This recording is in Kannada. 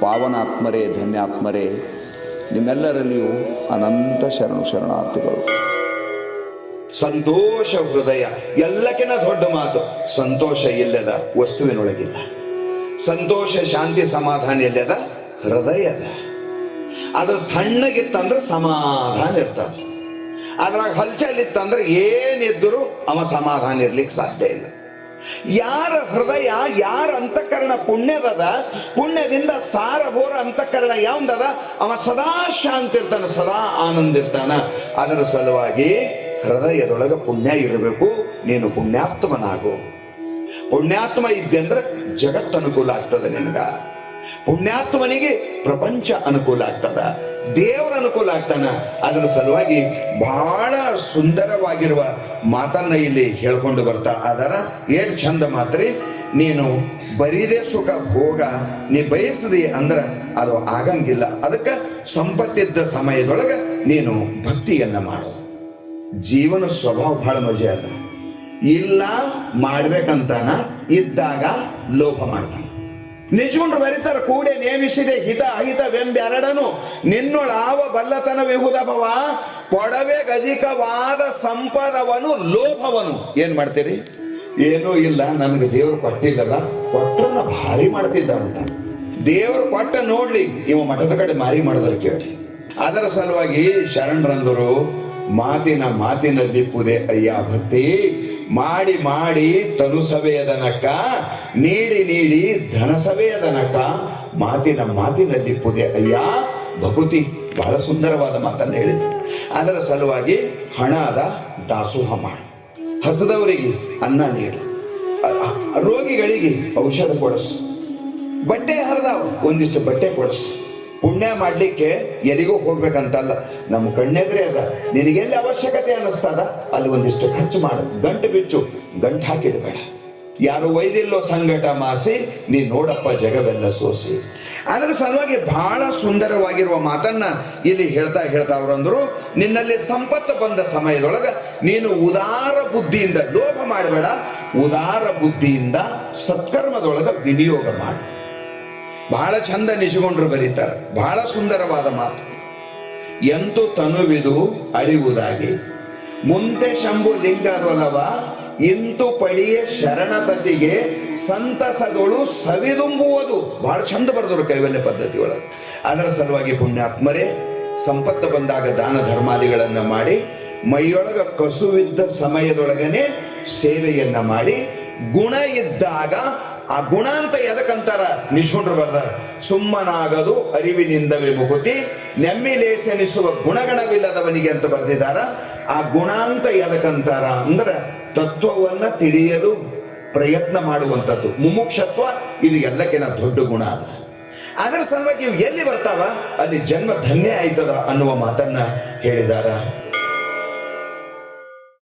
ಪಾವನಾತ್ಮರೇ, ಧನ್ಯಾತ್ಮರೇ, ನಿಮ್ಮೆಲ್ಲರಲ್ಲಿಯೂ ಅನಂತ ಶರಣು ಶರಣಾರ್ಥಿಗಳು. ಸಂತೋಷ ಹೃದಯ ಎಲ್ಲಕ್ಕಿಂತ ದೊಡ್ಡ ಮಾತು, ಸಂತೋಷ ಇಲ್ಲದ ವಸ್ತುವಿನೊಳಗಿಲ್ಲ. ಸಂತೋಷ, ಶಾಂತಿ, ಸಮಾಧಾನ ಇಲ್ಲದ ಹೃದಯದ. ಅದು ತಣ್ಣಗಿತ್ತಂದ್ರೆ ಸಮಾಧಾನ ಇರ್ತದೆ ಅದ್ರಾಗ ಹಲ್ಚಲ್ಲಿತ್ತಂದ್ರೆ ಏನಿದ್ದರೂ ಅವ ಸಮಾಧಾನ ಇರ್ಲಿಕ್ಕೆ ಸಾಧ್ಯ ಇಲ್ಲ. ಯಾರ ಹೃದಯ, ಯಾರ ಅಂತಃಕರಣ ಪುಣ್ಯದದ? ಪುಣ್ಯದಿಂದ ಸಾರಭೋರ ಅಂತಃಕರಣ ಯಾವಂದದ? ಅವ ಸದಾ ಶಾಂತಿ ಇರ್ತಾನ ಸದಾ ಆನಂದ ಇರ್ತಾನ ಅದರ ಸಲುವಾಗಿ ಹೃದಯದೊಳಗ ಪುಣ್ಯ ಇರಬೇಕು. ನೀನು ಪುಣ್ಯಾತ್ಮನಾಗು. ಪುಣ್ಯಾತ್ಮ ಇದ್ದೆ ಅಂದ್ರೆ ಜಗತ್ತು ಅನುಕೂಲ ಆಗ್ತದೆ ನಿನಗ. ಪುಣ್ಯಾತ್ಮನಿಗೆ ಪ್ರಪಂಚ ಅನುಕೂಲ ಆಗ್ತದ. ದೇವರ ಅನುಕೂಲ ಆಗ್ತಾನ? ಅದರ ಸಲುವಾಗಿ ಬಹಳ ಸುಂದರವಾಗಿರುವ ಮಾತನ್ನ ಇಲ್ಲಿ ಹೇಳ್ಕೊಂಡು ಬರ್ತಾ ಅದರ. ಏಳು ಚಂದ ಮಾತ್ರಿ? ನೀನು ಬರೀದೇ ಸುಖ ಭೋಗ, ನೀ ಬಯಸದಿ ಅಂದ್ರ ಅದು ಆಗಂಗಿಲ್ಲ. ಅದಕ್ಕೆ ಸಂಪತ್ತಿದ್ದ ಸಮಯದೊಳಗ ನೀನು ಭಕ್ತಿಯನ್ನ ಮಾಡು. ಜೀವನ ಸ್ವಭಾವ ಬಹಳ ಮಜೆ ಅದ. ಇಲ್ಲ ಮಾಡ್ಬೇಕಂತಾನ ಇದ್ದಾಗ ಲೋಪ ಮಾಡ್ತಾನ. ನಿಜಗೊಂಡ್ರು ಬರಿತಾರ ಕೂಡೆ ನೇಮಿಸಿದೆ, ಹಿತ ಅಹಿತವೆಂಬೆರಡನು ನಿನ್ನೊಳಾವ ಬಲ್ಲತನ ವಿಹುದ ಭವ, ಕೊಡವೆ ಗಜಿಕವಾದ ಸಂಪದವನು, ಲೋಭವನು. ಏನ್ ಮಾಡ್ತೀರಿ? ಏನೂ ಇಲ್ಲ, ನನಗೆ ದೇವರು ಕೊಟ್ಟಿಲ್ಲಲ್ಲ ಕೊಟ್ಟನ ಭಾರಿ ಮಾಡ್ತಿದ್ದ ಅಂತ ದೇವರು ಕೊಟ್ಟ ನೋಡ್ಲಿ, ಇವ ಮಠದ ಕಡೆ ಮಾರಿ ಮಾಡಿದ್ರೆ ಕೇಳಿ. ಅದರ ಸಲುವಾಗಿ ಶರಣರಂದರು ಮಾತಿನ ಮಾತಿನಲ್ಲಿ ಪುದೆ ಅಯ್ಯ ಭಕ್ತಿ. ಮಾಡಿ ಮಾಡಿ ತನು ಸವೆಯದನಕ, ನೀಡಿ ನೀಡಿ ಧನ ಮಾತಿನ ಮಾತಿನಲ್ಲಿ ಪುದೆ ಅಯ್ಯ ಭಕುತಿ, ಬಹಳ ಸುಂದರವಾದ ಮಾತನ್ನು ಹೇಳಿದ್ರು ಅದರ ಸಲುವಾಗಿ ಹಣದ ದಾಸೋಹ ಮಾಡು. ಹಸದವರಿಗೆ ಅನ್ನ ನೀಡು. ರೋಗಿಗಳಿಗೆ ಔಷಧ ಕೊಡಸು. ಬಟ್ಟೆ ಹರಿದ ಒಂದಿಷ್ಟು ಬಟ್ಟೆ ಕೊಡಿಸು. ಪುಣ್ಯ ಮಾಡಲಿಕ್ಕೆ ಎಲ್ಲಿಗೂ ಹೋಗ್ಬೇಕಂತಲ್ಲ. ನಮ್ಮ ಕಣ್ಣೆದ್ರೆ ಅದ. ನಿನಗೆಲ್ಲಿ ಅವಶ್ಯಕತೆ ಅನ್ನಿಸ್ತದ? ಅಲ್ಲಿ ಒಂದಿಷ್ಟು ಖರ್ಚು ಮಾಡು. ಗಂಟು ಬಿಚ್ಚು. ಗಂಟು ಹಾಕಿದ ಬೇಡ. ಯಾರು ಒಯ್ದಿಲ್ಲೋ ಸಂಘಟ ಮಾಸಿ ನೀ ನೋಡಪ್ಪ ಜಗವೆಲ್ಲ ಸೋಸಿ. ಅದರ ಸಲುವಾಗಿ ಬಹಳ ಸುಂದರವಾಗಿರುವ ಮಾತನ್ನ ಇಲ್ಲಿ ಹೇಳ್ತಾ ಹೇಳ್ತಾ ಅವರಂದ್ರು, ನಿನ್ನಲ್ಲಿ ಸಂಪತ್ತು ಬಂದ ಸಮಯದೊಳಗ ನೀನು ಉದಾರ ಬುದ್ಧಿಯಿಂದ ಲೋಭ ಮಾಡಬೇಡ, ಉದಾರ ಬುದ್ಧಿಯಿಂದ ಸತ್ಕರ್ಮದೊಳಗ ವಿನಿಯೋಗ ಮಾಡು. ಬಹಳ ಚಂದ ನಿಜಗೊಂಡ್ರು ಬರೀತಾರೆ. ಬಹಳ ಸುಂದರವಾದ ಮಾತು. ಎಂತು ತನುವಿದು ಅಳಿವುದಾಗಿ. ಮುಂತೆ ಶಂಭು ಲಿಂಗದೊಲವ ಇಂತು ಪಡಿಯ ಶರಣತತಿಗೆ ಸಂತಸಗಳು ಸವಿದುಂಬುವುದು. ಬಹಳ ಚಂದ ಬರೆದರು ಕೈವಲ್ಯ ಪದ್ಧತಿ ಒಳಗೆ. ಅದರ ಸಲುವಾಗಿ ಪುಣ್ಯಾತ್ಮರೇ, ಸಂಪತ್ತು ಬಂದಾಗ ದಾನ ಧರ್ಮಾದಿಗಳನ್ನ ಮಾಡಿ, ಮೈಯೊಳಗ ಕಸುವಿದ್ದ ಸಮಯದೊಳಗನೆ ಸೇವೆಯನ್ನ ಮಾಡಿ, ಗುಣ ಇದ್ದಾಗ ಆ ಗುಣ ಅಂತ ಎದಕ್ಕಂತಾರ ನಿಜಗೊಂಡ್ರು ಬರ್ದಾರ. ಸುಮ್ಮನಾಗದು, ಅರಿವಿನಿಂದವೇ ಮುಗುತಿ ನೆಮ್ಮಿಲೇಸೆನಿಸುವ ಗುಣಗಣವಿಲ್ಲದವನಿಗೆ ಅಂತ ಬರೆದಿದ್ದಾರ. ಆ ಗುಣ ಅಂತ ಎದಕ್ಕಂತಾರ ಅಂದ್ರೆ ತತ್ವವನ್ನ ತಿಳಿಯಲು ಪ್ರಯತ್ನ ಮಾಡುವಂಥದ್ದು. ಮುಮುಕ್ಷತ್ವ, ಇದು ಎಲ್ಲಕ್ಕಿಂತ ದೊಡ್ಡ ಗುಣ ಅದ. ಅದರ ಸಲುವಾಗಿ ಇವು ಎಲ್ಲಿ ಬರ್ತಾವ? ಅಲ್ಲಿ ಜನ್ಮ ಧನ್ಯ ಆಯ್ತದ ಅನ್ನುವ ಮಾತನ್ನ ಹೇಳಿದಾರ.